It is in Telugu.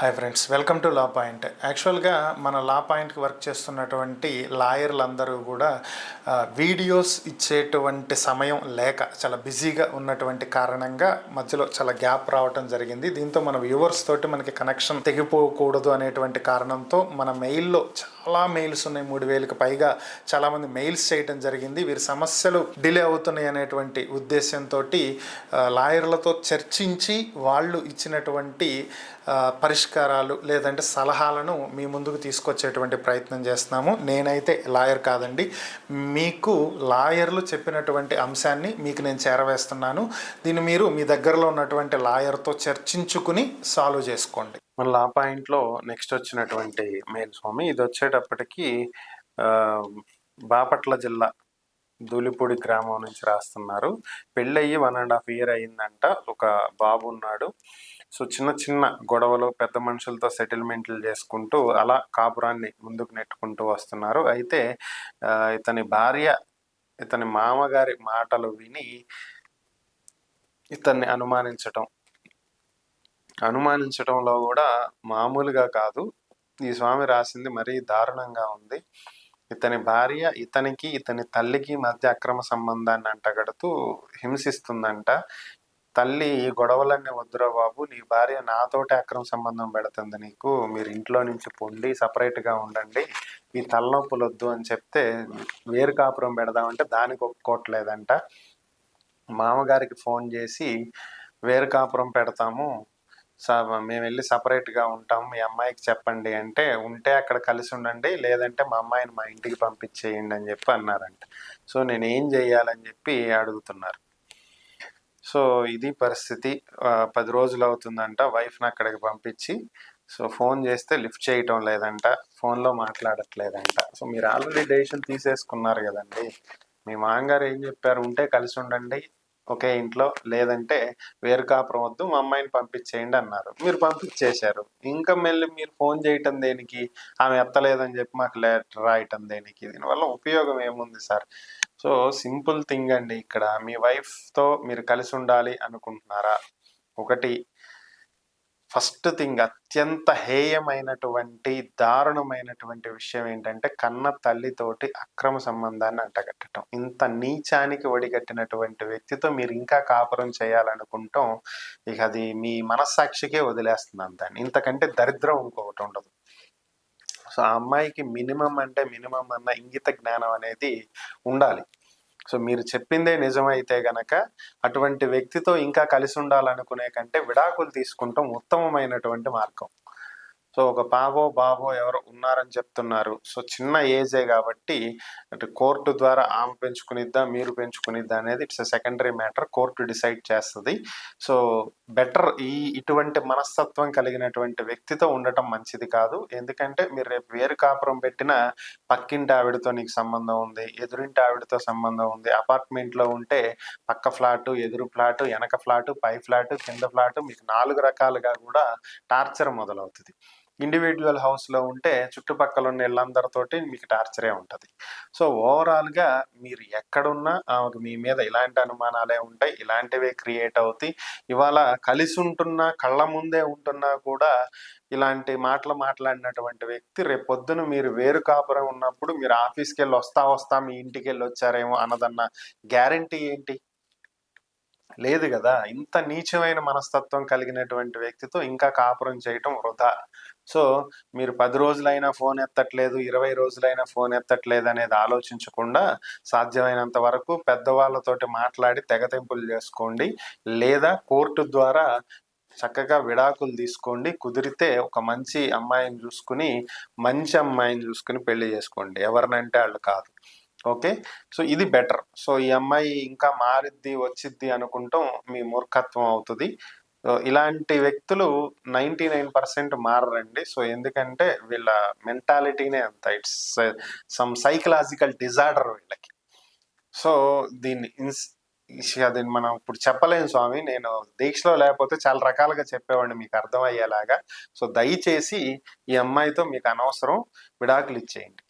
Hi friends welcome to law point యాక్చువల్గా మన లా పాయింట్కి వర్క్ చేస్తున్నటువంటి లాయర్లందరూ కూడా వీడియోస్ ఇచ్చేటువంటి సమయం లేక చాలా బిజీగా ఉన్నటువంటి కారణంగా మధ్యలో చాలా గ్యాప్ రావటం జరిగింది. దీంతో మన వ్యూవర్స్ తోటి మనకి కనెక్షన్ తెగిపోకూడదు అనేటువంటి కారణంతో మన మెయిల్లో చాలా మెయిల్స్ ఉన్నాయి. మూడు వేలకు పైగా చాలామంది మెయిల్స్ చేయటం జరిగింది. వీరి సమస్యలు డిలే అవుతున్నాయి అనేటువంటి ఉద్దేశంతో లాయర్లతో చర్చించి వాళ్ళు ఇచ్చినటువంటి పరిష్కారాలు లేదంటే సలహాలను మీ ముందుకు తీసుకొచ్చేటువంటి ప్రయత్నం చేస్తున్నాము. నేనైతే లాయర్ కాదండి. మీకు లాయర్లు చెప్పినటువంటి అంశాన్ని మీకు నేను చేరవేస్తున్నాను. దీన్ని మీరు మీ దగ్గరలో ఉన్నటువంటి లాయర్తో చర్చించుకుని సాల్వ్ చేసుకోండి. మన లా పాయింట్లో నెక్స్ట్ వచ్చినటువంటి మేల్ స్వామి ఇది వచ్చేటప్పటికి బాపట్ల జిల్లా దూలిపూడి గ్రామం నుంచి రాస్తున్నారు. పెళ్ళయ్యి వన్ అండ్ హాఫ్ ఇయర్ అయిందంట. ఒక బాబు ఉన్నాడు. సో చిన్న చిన్న గొడవలు పెద్ద మనుషులతో సెటిల్మెంట్లు చేసుకుంటూ అలా కాపురాన్ని ముందుకు నెట్టుకుంటూ వస్తున్నారు. అయితే ఇతని భార్య ఇతని మామగారి మాటలు విని ఇతన్ని అనుమానించటం అనుమానించటంలో కూడా మామూలుగా కాదు. ఈ స్వామి రాసింది మరీ దారుణంగా ఉంది. ఇతని భార్య ఇతనికి ఇతని తల్లికి మధ్య అక్రమ సంబంధాన్ని అంటగడుతూ హింసిస్తుందంట. తల్లి ఈ గొడవలన్నీ వద్దురా బాబు. నీ భార్య నాతోటి అక్రమ సంబంధం పెడుతుంది నీకు. మీరు ఇంట్లో నుంచి పొండి సపరేట్గా ఉండండి. ఈ తలనొప్పులు వద్దు అని చెప్తే వేరు కాపురం పెడదామంటే దానికి ఒప్పుకోవట్లేదంట. మామగారికి ఫోన్ చేసి వేరు కాపురం పెడతాము. స మేము వెళ్ళి సపరేట్గా ఉంటాం మీ అమ్మాయికి చెప్పండి అంటే ఉంటే అక్కడ కలిసి ఉండండి లేదంటే మా అమ్మాయిని మా ఇంటికి పంపించేయండి అని చెప్పి అన్నారంట. సో నేను ఏం చేయాలని చెప్పి అడుగుతున్నారు. సో ఇది పరిస్థితి పది రోజులు అవుతుందంట వైఫ్ని అక్కడికి పంపించి. సో ఫోన్ చేస్తే లిఫ్ట్ చేయటం లేదంట ఫోన్లో మాట్లాడట్లేదంట. సో మీరు ఆల్రెడీ డెసిషన్ తీసేసుకున్నారు కదండి. మీ మామగారు ఏం చెప్పారు? ఉంటే కలిసి ఉండండి ఒకే ఇంట్లో లేదంటే వేరు కాపురం వద్దు మా అమ్మాయిని పంపించేయండి అన్నారు. మీరు పంపించేశారు. ఇంకా మళ్ళీ మీరు ఫోన్ చేయటం దేనికి? ఆమె ఎత్తలేదని చెప్పి మాకు లెటర్ రాయటం దేనికి? దీనివల్ల ఉపయోగం ఏముంది సార్? సో సింపుల్ థింగ్ అండి ఇక్కడ. మీ వైఫ్తో మీరు కలిసి ఉండాలి అనుకుంటున్నారా? ఒకటి ఫస్ట్ థింగ్ అత్యంత హేయమైనటువంటి దారుణమైనటువంటి విషయం ఏంటంటే కన్న తల్లితోటి అక్రమ సంబంధాన్ని అంటగట్టడం ఇంత నీచానికి ఒడిగట్టినటువంటి వ్యక్తితో మీరు ఇంకా కాపురం చేయాలనుకుంటాం ఇక అది మీ మనస్సాక్షికే వదిలేస్తున్నాను దాన్ని. ఇంతకంటే దరిద్రం ఇంకొకటి ఉండదు. సో ఆ అమ్మాయికి మినిమం అంటే మినిమం అన్న ఇంగిత జ్ఞానం అనేది ఉండాలి. సో మీరు చెప్పిందే నిజమైతే గనక అటువంటి వ్యక్తితో ఇంకా కలిసి ఉండాలనుకునే కంటే విడాకులు తీసుకుంటాం ఉత్తమమైనటువంటి మార్గం. సో ఒక బావో బాబో ఎవరో ఉన్నారని చెప్తున్నారు. సో చిన్న ఏజే కాబట్టి అంటే కోర్టు ద్వారా ఆమె పెంచుకునిద్దా మీరు పెంచుకునిద్దా అనేది it's secondary matter. Court decide చేస్తుంది. సో బెటర్ ఈ ఇటువంటి మనస్తత్వం కలిగినటువంటి వ్యక్తితో ఉండటం మంచిది కాదు. ఎందుకంటే మీరు రేపు వేరు కాపురం పెట్టిన పక్కింటి ఆవిడతో నీకు సంబంధం ఉంది ఎదురింటి ఆవిడతో సంబంధం ఉంది అపార్ట్మెంట్లో ఉంటే పక్క ఫ్లాటు ఎదురు ఫ్లాటు వెనక ఫ్లాటు పై ఫ్లాటు కింద ఫ్లాటు మీకు నాలుగు రకాలుగా కూడా టార్చర్ మొదలవుతుంది. ఇండివిజువల్ హౌస్లో ఉంటే చుట్టుపక్కల ఉన్న ఇళ్ళందరితోటి మీకు టార్చరే ఉంటుంది. సో ఓవరాల్గా మీరు ఎక్కడున్నా ఆమెకు మీ మీద ఇలాంటి అనుమానాలే ఉంటాయి. ఇలాంటివే క్రియేట్ అవుతాయి. ఇవాళ కలిసి ఉంటున్నా కళ్ళ ముందే ఉంటున్నా కూడా ఇలాంటి మాటలు మాట్లాడినటువంటి వ్యక్తి రేపొద్దున మీరు వేరు కాపురం ఉన్నప్పుడు మీరు ఆఫీస్కి వెళ్ళి వస్తా వస్తా మీ ఇంటికి వెళ్ళి వచ్చారేమో అన్నదన్న గ్యారంటీ ఏంటి? లేదు కదా. ఇంత నీచమైన మనస్తత్వం కలిగినటువంటి వ్యక్తితో ఇంకా కాపురం చేయటం వృధా. సో మీరు పది రోజులైనా ఫోన్ ఎత్తట్లేదు ఇరవై రోజులైనా ఫోన్ ఎత్తట్లేదు అనేది ఆలోచించకుండా సాధ్యమైనంత వరకు పెద్దవాళ్ళతోటి మాట్లాడి తెగతెంపులు చేసుకోండి. లేదా కోర్టు ద్వారా చక్కగా విడాకులు తీసుకోండి. కుదిరితే ఒక మంచి అమ్మాయిని చూసుకుని మంచి అమ్మాయిని చూసుకుని పెళ్ళి చేసుకోండి. ఎవరినంటే వాళ్ళు కాదు. ఓకే? సో ఇది బెటర్. సో ఈ అమ్మాయి ఇంకా మారిద్ది వచ్చిద్ది అనుకుంటాం మీ మూర్ఖత్వం అవుతుంది. సో ఇలాంటి వ్యక్తులు నైంటీ నైన్ పర్సెంట్ మారరండి. సో ఎందుకంటే వీళ్ళ మెంటాలిటీనే అంత. ఇట్స్ సమ్ సైకలాజికల్ డిజార్డర్ వీళ్ళకి. సో దీన్ని ఇన్స్ అది మనం ఇప్పుడు చెప్పలేము స్వామి. నేను దీక్షలో లేకపోతే చాలా రకాలుగా చెప్పేవాడిని మీకు అర్థమయ్యేలాగా. సో దయచేసి ఈ అమ్మాయితో మీకు అనవసరం విడాకులు ఇచ్చేయండి.